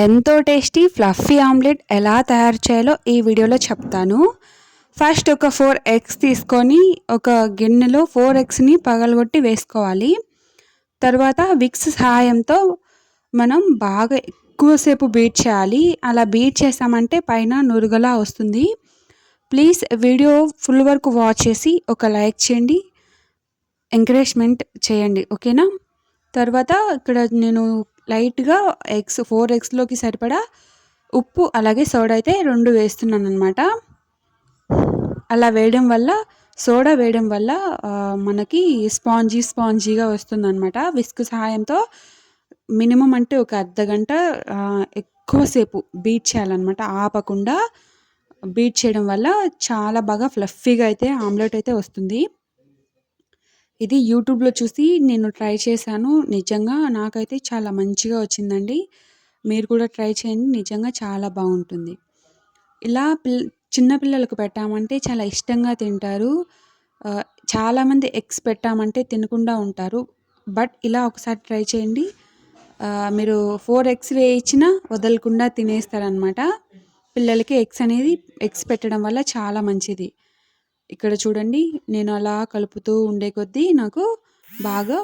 ఎంతో tasty fluffy omelette ఎలా తయారు చేయాలో ఈ వీడియోలో చెప్తాను. ఫస్ట్ ఒక ఫోర్ ఎగ్స్ తీసుకొని ఒక గిన్నెలో ఫోర్ ఎగ్స్ని పగలగొట్టి వేసుకోవాలి. తర్వాత విక్స్ సహాయంతో మనం బాగా ఎక్కువసేపు బీట్ చేయాలి. అలా బీట్ చేసామంటే పైన నురుగలా వస్తుంది. ప్లీజ్ వీడియో ఫుల్ వరకు వాచ్ చేసి ఒక లైక్ చేయండి. ఎంకరేజ్మెంట్ చేయండి ఓకేనా? తర్వాత ఇక్కడ నేను లైట్గా ఎగ్స్ ఫోర్ ఎగ్స్లోకి సరిపడా ఉప్పు అలాగే సోడా అయితే రెండు వేస్తున్నాను అనమాట అలా వేయడం వల్ల సోడా వేయడం వల్ల మనకి స్పాంజీ స్పాంజీగా వస్తుందన్నమాట. విస్క్ సహాయంతో మినిమం అంటే ఒక అర్ధ గంట ఎక్కువసేపు బీట్ చేయాలన్నమాట. ఆపకుండా బీట్ చేయడం వల్ల చాలా బాగా ఫ్లఫీగా అయితే ఆమ్లెట్ అయితే వస్తుంది. ఇది యూట్యూబ్లో చూసి నేను ట్రై చేశాను. నిజంగా నాకైతే చాలా మంచిగా వచ్చిందండి. మీరు కూడా ట్రై చేయండి. నిజంగా చాలా బాగుంటుంది. ఇలా పిల్ చిన్నపిల్లలకు పెట్టామంటే చాలా ఇష్టంగా తింటారు. చాలామంది ఎగ్స్ పెట్టామంటే తినకుండా ఉంటారు. బట్ ఇలా ఒకసారి ట్రై చేయండి. మీరు ఫోర్ ఎగ్స్ వేయించినా వదలకుండా తినేస్తారనమాట పిల్లలకి ఎగ్స్ అనేది ఎగ్స్ పెట్టడం వల్ల చాలా మంచిది. ఇక్కడ చూడండి నేను అలా కలుపుతూ ఉండే కొద్దీ నాకు బాగా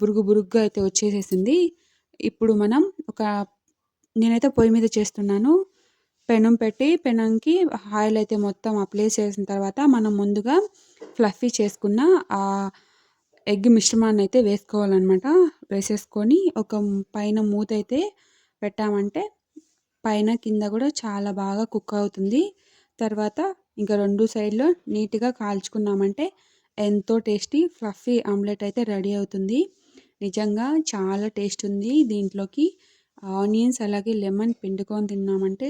బురుగు బురుగుగా అయితే వచ్చేసేసింది. ఇప్పుడు మనం ఒక నేనైతే పొయ్యి మీద చేస్తున్నాను. పెనం పెట్టి పెనంకి ఆయిల్ అయితే మొత్తం అప్లై చేసిన తర్వాత మనం ముందుగా ఫ్లఫీ చేసుకున్న ఆ ఎగ్ మిశ్రమాన్ని అయితే వేసుకోవాలన్నమాట. వేసేసుకొని ఒక పైన మూత అయితే పెట్టామంటే పైన కింద కూడా చాలా బాగా కుక్ అవుతుంది. తర్వాత ఇంకా రెండు సైడ్లో నీట్గా కాల్చుకున్నామంటే ఎంతో టేస్టీ ఫ్లఫీ ఆమ్లెట్ అయితే రెడీ అవుతుంది. నిజంగా చాలా టేస్ట్ ఉంది దీంట్లోకి. ఆనియన్స్ అలాగే లెమన్ పిండుకొని తిన్నామంటే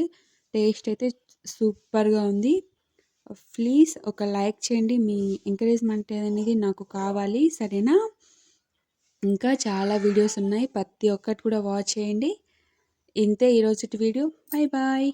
టేస్ట్ అయితే సూపర్గా ఉంది. ప్లీజ్ ఒక లైక్ చేయండి. మీ ఎంకరేజ్మెంట్ అనేది నాకు కావాలి. సరేనా? ఇంకా చాలా వీడియోస్ ఉన్నాయి. ప్రతి ఒక్కటి కూడా వాచ్ చేయండి. ఇంతే ఈరోజు వీడియో. Bye bye.